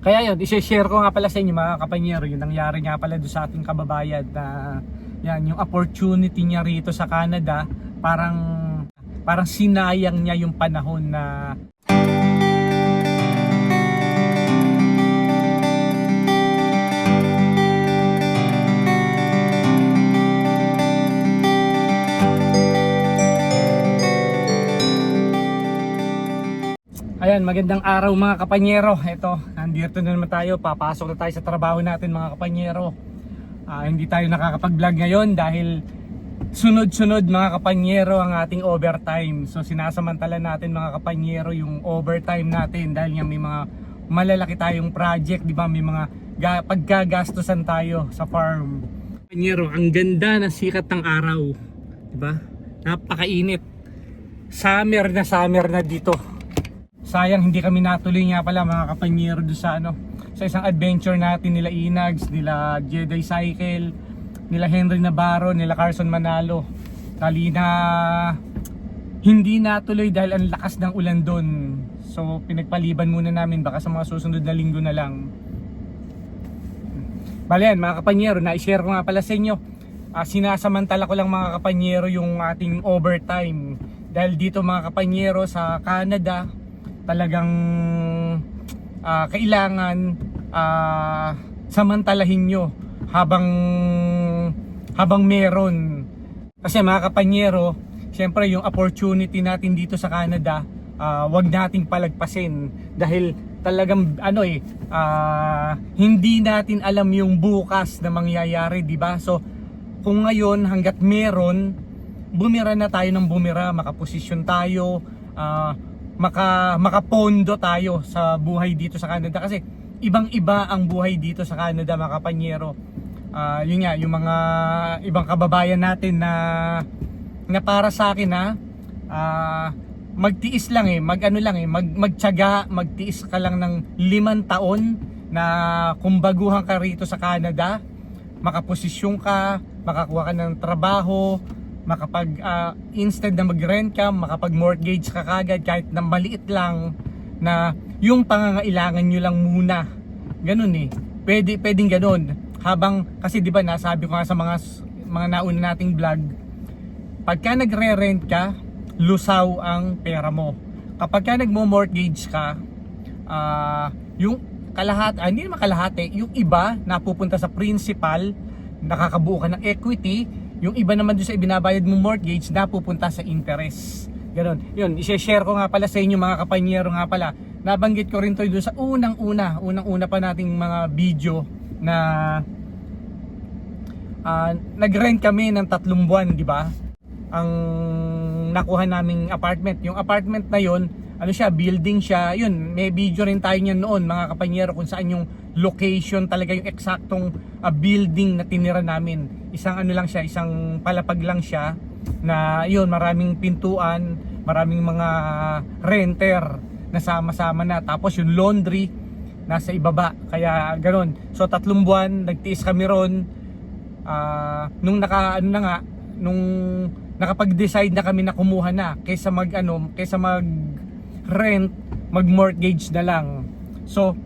Kaya yun, isi-share ko nga pala sa inyo mga kapanyero, yung nangyari nga pala doon sa ating kababayan na yan, yung opportunity niya rito sa Canada, parang parang sinayang niya yung panahon na Ayan, magandang araw mga kapanyero. Ito, nandito na naman tayo. Papasok na tayo sa trabaho natin mga kapanyero. Ah, hindi tayo nakakapag-vlog ngayon dahil sunod-sunod mga kapanyero ang ating overtime. So sinasamantala natin mga kapanyero yung overtime natin dahil nga may mga malalaki tayong project, di ba? May mga ga- pagkagastusan tayo sa farm. Kapanyero, ang ganda ng sikat ng araw. Di ba? Napakainit. Summer na summer na dito. Sayang hindi kami natuloy nga pala mga kapanyero doon sa ano sa isang adventure natin nila Inags, nila Jedi Cycle, nila Henry Navarro, nila Carson Manalo. Tali na hindi natuloy dahil ang lakas ng ulan doon. So pinagpaliban muna namin baka sa mga susunod na linggo na lang. Bale yan mga kapanyero, na-share ko nga pala sa inyo. Ah, sinasamantala ko lang mga kapanyero yung ating overtime. Dahil dito mga kapanyero sa Canada, talagang ah, kailangan ah, samantalahin nyo habang habang meron. Kasi mga kapanyero, syempre yung opportunity natin dito sa Canada, ah, wag nating palagpasin dahil talagang ano eh ah, hindi natin alam yung bukas na mangyayari, di ba? So kung ngayon hanggat meron, bumira na tayo ng bumira, makaposisyon tayo, ah, maka makapondo tayo sa buhay dito sa Canada kasi ibang-iba ang buhay dito sa Canada mga kapanyero. Ah, yun nga, yung mga ibang kababayan natin na na para sa akin ha, ah, magtiis lang eh, mag ano lang eh, mag, magtiyaga, magtiis ka lang ng limang taon na kumbaguhan ka rito sa Canada, makaposisyon ka, makakuha ka ng trabaho, makapag ah, instead na mag-rent ka, makapag mortgage ka kagad kahit na maliit lang na yung pangangailangan nyo lang muna. Ganun eh. Pwede pwedeng ganun. Habang kasi 'di ba nasabi ko nga sa mga mga nauna nating vlog, pagka nagre-rent ka, lusaw ang pera mo. Kapag ka nagmo-mortgage ka, ah, yung kalahat, ah, hindi naman kalahati, yung iba napupunta sa principal, nakakabuo ka ng equity, yung iba naman doon sa ibinabayad mo mortgage, napupunta sa interest. Ganon. Yun, i-share ko nga pala sa inyo mga kapanyero nga pala. Nabanggit ko rin to doon sa unang-una, unang-una pa nating mga video na ah, nag-rent kami ng tatlong buwan, di ba? Ang nakuha naming apartment. Yung apartment na yon, ano siya, building siya. Yun, may video rin tayo niyan noon, mga kapanyero, kung saan yung location talaga yung eksaktong ah, building na tinira namin. Isang ano lang siya, isang palapag lang siya na yun, maraming pintuan, maraming mga renter na sama-sama na. Tapos yung laundry nasa ibaba. Kaya ganun. So tatlong buwan, nagtiis kami ron. Ah, nung naka ano na nga, nung nakapag-decide na kami na kumuha na kaysa mag ano, kaysa mag rent, mag mortgage na lang. So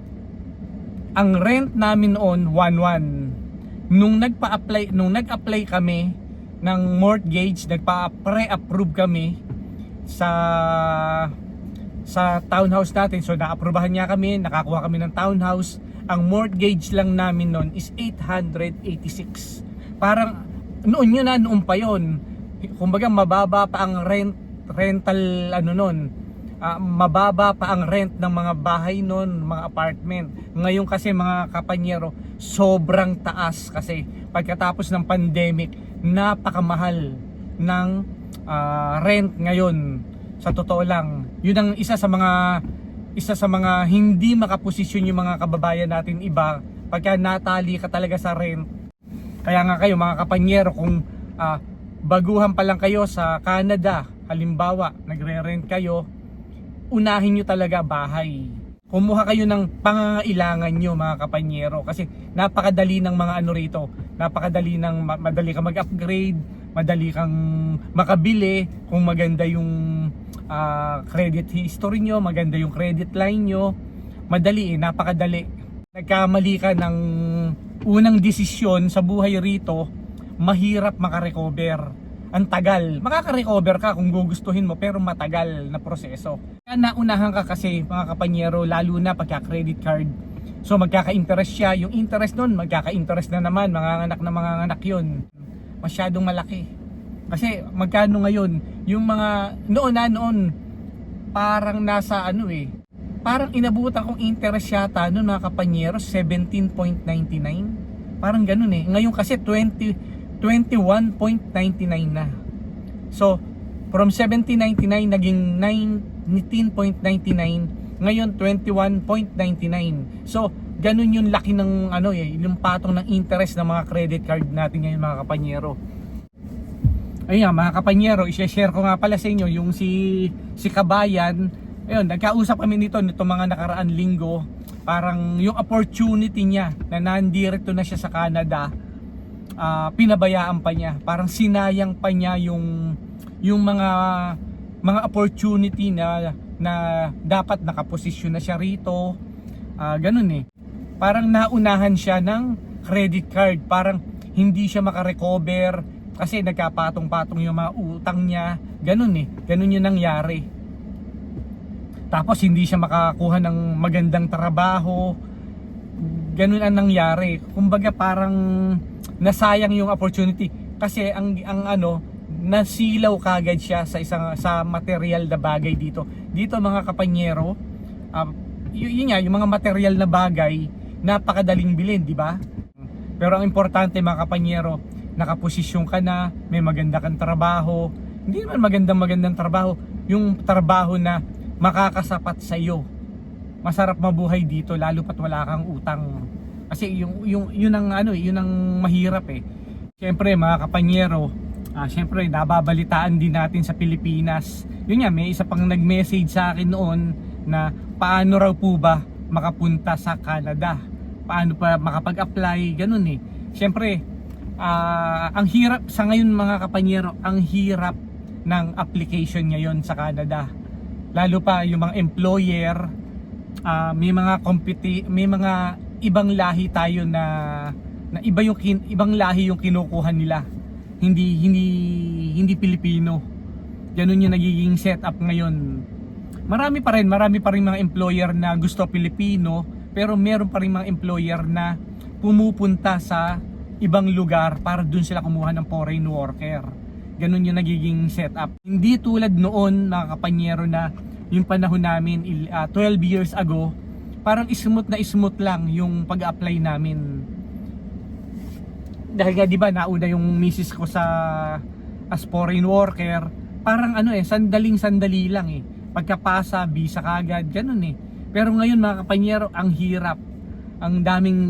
ang rent namin noon 1-1. Nung nagpa-apply, nung nag-apply kami ng mortgage, nagpa-pre-approve kami sa sa townhouse natin. So naaprubahan niya kami, nakakuha kami ng townhouse. Ang mortgage lang namin noon is 886. Parang noon yun na, noon pa yun. Kumbaga mababa pa ang rent rental ano noon. Ah, mababa pa ang rent ng mga bahay noon, mga apartment. Ngayon kasi mga kapanyero, sobrang taas kasi pagkatapos ng pandemic, napakamahal ng ah, rent ngayon. Sa totoo lang, yun ang isa sa mga isa sa mga hindi makaposisyon yung mga kababayan natin iba pagka natali ka talaga sa rent. Kaya nga kayo mga kapanyero kung ah, baguhan pa lang kayo sa Canada, halimbawa, nagre-rent kayo, unahin nyo talaga bahay. Kumuha kayo ng pangangailangan nyo mga kapanyero kasi napakadali ng mga ano rito. Napakadali ng ma- madali ka mag-upgrade, madali kang makabili kung maganda yung ah, credit history nyo, maganda yung credit line nyo. Madali eh, napakadali. nagkamali ka ng unang desisyon sa buhay rito, mahirap makarecover. Ang tagal. Makaka-recover ka kung gugustuhin mo pero matagal na proseso. Kaya naunahan ka kasi mga kapanyero lalo na pagka credit card. So magkaka-interest siya. Yung interest nun magkaka-interest na naman. Mga anak na mga anak yun. Masyadong malaki. Kasi magkano ngayon? Yung mga noon na noon parang nasa ano eh. Parang inabutan kong interest yata noon mga kapanyero 17.99. Parang ganun eh. Ngayon kasi 20 21.99 na. So, from 17.99 naging 19.99, ngayon 21.99. So, ganun yung laki ng ano eh, yung patong ng interest ng mga credit card natin ngayon mga kapanyero. Ayun nga, mga kapanyero, i-share ko nga pala sa inyo yung si si Kabayan. Ayun, nagkausap kami nito nito mga nakaraan linggo. Parang yung opportunity niya na nandirekto na siya sa Canada ah, pinabayaan pa niya. Parang sinayang pa niya yung yung mga mga opportunity na na dapat nakaposisyon na siya rito. Ah, ganun eh. Parang naunahan siya ng credit card. Parang hindi siya makarecover kasi nagkapatong-patong yung mga utang niya. Ganun eh. Ganun yung nangyari. Tapos hindi siya makakuha ng magandang trabaho. Ganun ang nangyari. Kumbaga parang nasayang yung opportunity kasi ang ang ano nasilaw kagad siya sa isang sa material na bagay dito. Dito mga kapanyero, y- yun nga, yung mga material na bagay, napakadaling bilhin, di ba? Pero ang importante mga kapanyero, nakaposisyon ka na, may maganda kang trabaho. Hindi naman magandang magandang trabaho, yung trabaho na makakasapat sa iyo. Masarap mabuhay dito lalo pat wala kang utang. Kasi yung yung yun ang ano, eh, yun ang mahirap eh. Siyempre mga kapanyero, ah siyempre nababalitaan din natin sa Pilipinas. Yun nga, may isa pang nag-message sa akin noon na paano raw po ba makapunta sa Canada? Paano pa makapag-apply? Ganun eh. Siyempre, ah, ang hirap sa ngayon mga kapanyero, ang hirap ng application ngayon sa Canada. Lalo pa yung mga employer, ah, may mga competi may mga ibang lahi tayo na na iba yung kin- ibang lahi yung kinukuha nila. Hindi hindi hindi Pilipino. Ganun yung nagiging setup ngayon. Marami pa rin, marami pa rin mga employer na gusto Pilipino, pero meron pa rin mga employer na pumupunta sa ibang lugar para dun sila kumuha ng foreign worker. Ganun yung nagiging setup. Hindi tulad noon mga kapanyero na yung panahon namin il- ah, 12 years ago, parang smooth na smooth lang yung pag-apply namin. Dahil nga 'di ba nauna yung misis ko sa as foreign worker, parang ano eh, sandaling sandali lang eh. Pagkapasa, visa kagad, ganun eh. Pero ngayon mga kapanyero, ang hirap. Ang daming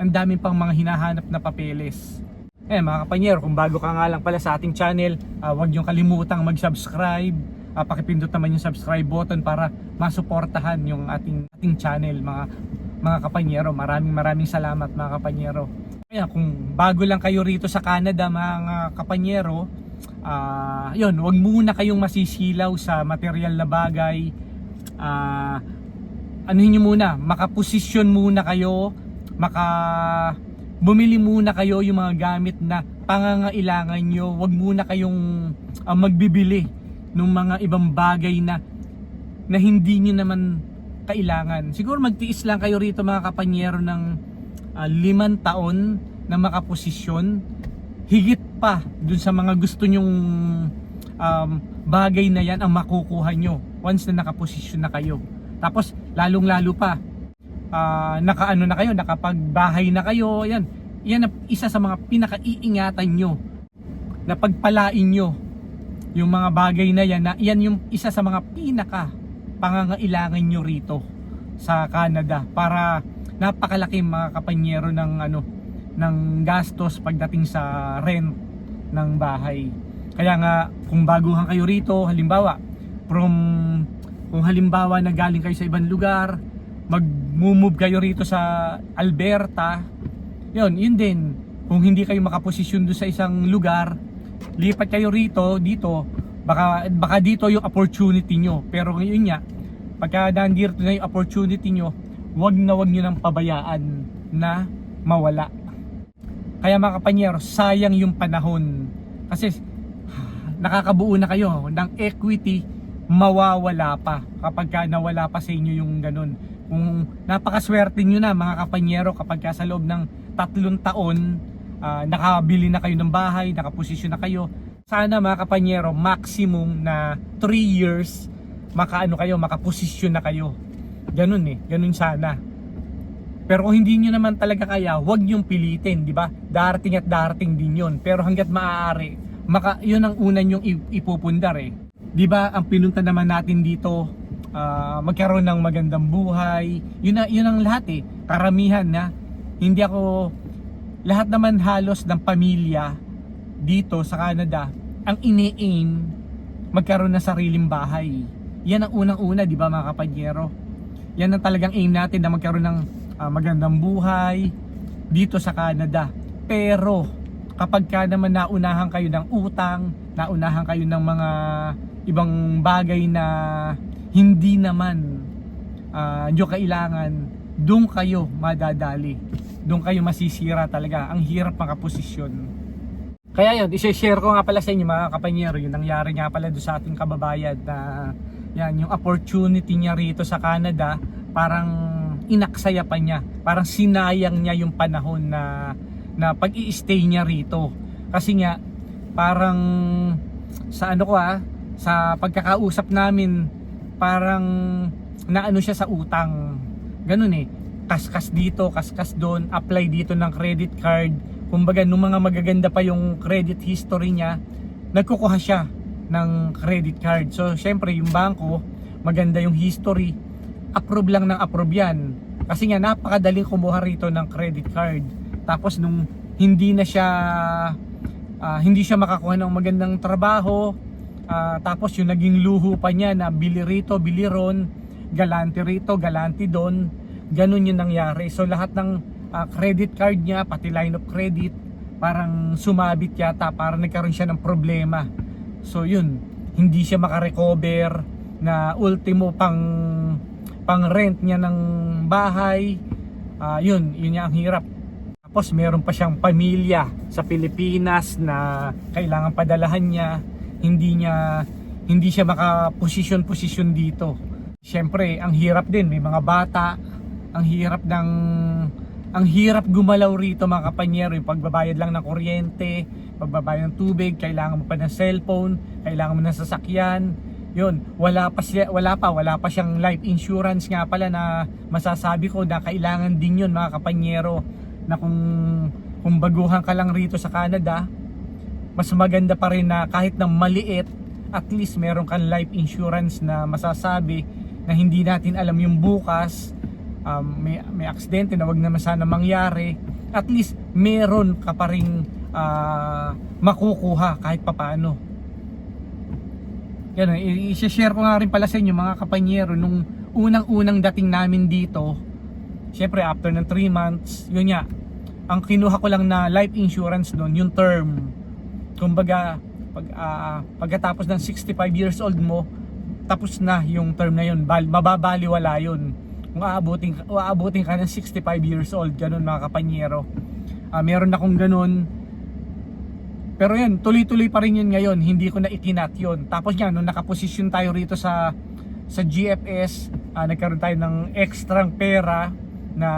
ang daming pang mga hinahanap na papeles. Eh mga kapanyero, kung bago ka nga lang pala sa ating channel, ah, huwag niyong kalimutang mag-subscribe. Ah, pakipindot naman yung subscribe button para masuportahan yung ating ating channel mga mga kapanyero. Maraming maraming salamat mga kapanyero. Kaya kung bago lang kayo rito sa Canada mga kapanyero, ah yun, wag muna kayong masisilaw sa material na bagay. Ah anuhin nyo muna, makaposisyon muna kayo, maka bumili muna kayo yung mga gamit na pangangailangan nyo. Wag muna kayong ah, magbibili ng mga ibang bagay na na hindi nyo naman kailangan. Siguro magtiis lang kayo rito mga kapanyero ng ah, limang taon na makaposisyon higit pa dun sa mga gusto nyong um, bagay na yan ang makukuha nyo once na nakaposisyon na kayo. Tapos lalong lalo pa ah, nakaano na kayo, nakapagbahay na kayo, yan. Yan isa sa mga pinakaiingatan nyo na pagpalain nyo yung mga bagay na yan na yan yung isa sa mga pinaka pangangailangan nyo rito sa Canada para napakalaki mga kapanyero ng ano ng gastos pagdating sa rent ng bahay. Kaya nga kung baguhan kayo rito, halimbawa from kung halimbawa na galing kayo sa ibang lugar, mag-move kayo rito sa Alberta, yun, yun din. Kung hindi kayo makaposisyon doon sa isang lugar, lipat kayo rito, dito, baka, baka dito yung opportunity nyo. Pero ngayon nga, pagka nandito na yung opportunity nyo, wag na wag nyo nang pabayaan na mawala. Kaya mga kapanyero, sayang yung panahon. Kasi nakakabuo na kayo ng equity, mawawala pa kapag ka nawala pa sa inyo yung ganun. Kung napakaswerte nyo na mga kapanyero kapag ka sa loob ng tatlong taon, ah, nakabili na kayo ng bahay, nakaposisyon na kayo. Sana mga kapanyero, maximum na 3 years, makaano kayo, makaposisyon na kayo. Ganun eh, ganun sana. Pero kung hindi nyo naman talaga kaya, huwag nyong pilitin, di ba? Darating at darating din yun. Pero hanggat maaari, maka, yun ang una nyong ip- ipupundar eh. Di ba, ang pinunta naman natin dito, ah, magkaroon ng magandang buhay. Yun, na, yun ang lahat eh. Karamihan na. Hindi ako, lahat naman halos ng pamilya dito sa Canada, ang ini-aim, magkaroon ng sariling bahay. Yan ang unang-una, di ba mga kapanyero? Yan ang talagang aim natin na magkaroon ng ah, magandang buhay dito sa Canada. Pero kapag ka naman naunahan kayo ng utang, naunahan kayo ng mga ibang bagay na hindi naman uh, nyo kailangan, doon kayo madadali. Doon kayo masisira talaga. Ang hirap makaposisyon. Kaya yun, isi-share ko nga pala sa inyo mga kapanyero, yung nangyari nga pala doon sa ating kababayan na yan, yung opportunity niya rito sa Canada, parang inaksaya pa niya. Parang sinayang niya yung panahon na na pag stay niya rito. Kasi nga, parang sa ano ko ah, sa pagkakausap namin, parang naano siya sa utang. Ganun eh. Kaskas dito, kaskas doon, apply dito ng credit card. Kumbaga, nung mga magaganda pa yung credit history niya, nagkukuha siya ng credit card. So, syempre, yung bangko, maganda yung history, approve lang ng approve yan. Kasi nga, napakadaling kumuha rito ng credit card. Tapos, nung hindi na siya, ah, hindi siya makakuha ng magandang trabaho, ah, tapos yung naging luho pa niya na bili rito, bili ron, galante rito, galante doon, ganun yung nangyari. So, lahat ng ah, credit card niya, pati line of credit, parang sumabit yata, parang nagkaroon siya ng problema. So yun, hindi siya makarecover na ultimo pang pang rent niya ng bahay. Ah, yun, yun niya ang hirap. Tapos meron pa siyang pamilya sa Pilipinas na kailangan padalahan niya. Hindi niya hindi siya makaposisyon-posisyon dito. Siyempre, ang hirap din, may mga bata, ang hirap ng ang hirap gumalaw rito mga kapanyero. Yung pagbabayad lang ng kuryente pagbabayad ng tubig kailangan mo pa ng cellphone kailangan mo ng sasakyan. Yun wala pa siya wala pa wala pa siyang life insurance nga pala na masasabi ko na kailangan din yun mga kapanyero na kung kung baguhan ka lang rito sa Canada mas maganda pa rin na kahit ng maliit at least meron kang life insurance na masasabi na hindi natin alam yung bukas um, may, may aksidente na wag naman sana mangyari at least meron ka pa rin ah, makukuha kahit papano yan i-share ko nga rin pala sa inyo mga kapanyero nung unang-unang dating namin dito syempre after ng 3 months yun nga ang kinuha ko lang na life insurance doon yung term. Kumbaga pag ah, pagkatapos ng 65 years old mo tapos na yung term na yun Bal, mababaliwala yun kung aabutin, aabutin ka ng 65 years old ganun mga kapanyero. Ah, meron akong ganun. Pero yun tuloy-tuloy pa rin yun ngayon. Hindi ko na ikinat yun. Tapos yan nung nakaposisyon tayo rito sa sa GFS ah, nagkaroon tayo ng ekstrang pera na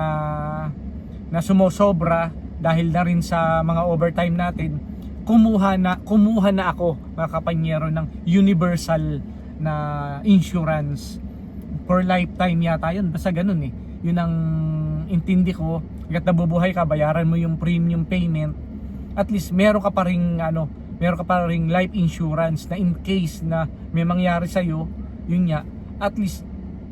na sumosobra dahil na rin sa mga overtime natin kumuha na kumuha na ako mga kapanyero ng universal na insurance for lifetime yata yun basta ganun eh yun ang intindi ko hanggat nabubuhay ka bayaran mo yung premium payment at least meron ka pa ring ano meron ka pa ring life insurance na in case na may mangyari sa iyo yun nga at least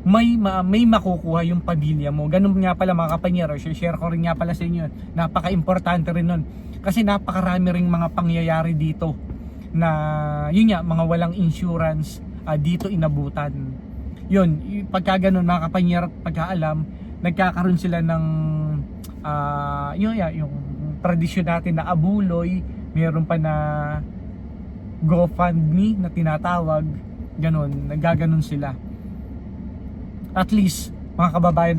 may ma- may makukuha yung pamilya mo. Ganun nga pala mga kapanyero, share ko rin nga pala sa inyo. Napaka-importante rin nun. Kasi napakarami ring mga pangyayari dito na yun nga, mga walang insurance ah, dito inabutan. Yun, pagka ganun mga kapanyero, pagka alam, nagkakaroon sila ng ah, yun, yeah, yung tradisyon natin na abuloy, meron pa na GoFundMe na tinatawag, ganun, nagaganon sila at least mga kababayan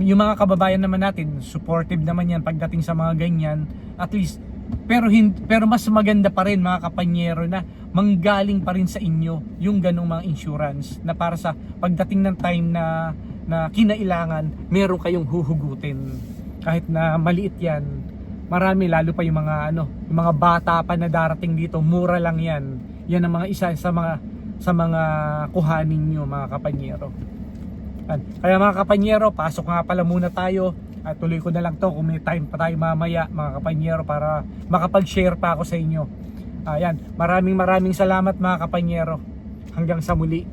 yung mga kababayan naman natin, supportive naman yan pagdating sa mga ganyan. At least, pero hin, pero mas maganda pa rin mga kapanyero na manggaling pa rin sa inyo yung ganong mga insurance na para sa pagdating ng time na na kinailangan, meron kayong huhugutin. Kahit na maliit yan, marami lalo pa yung mga ano, yung mga bata pa na darating dito, mura lang yan. Yan ang mga isa sa mga sa mga kuhanin nyo mga kapanyero. Kaya mga kapanyero, pasok nga pala muna tayo at tuloy ko na lang to kung may time pa tayo mamaya mga kapanyero para makapag-share pa ako sa inyo. Ayan, maraming maraming salamat mga kapanyero. Hanggang sa muli.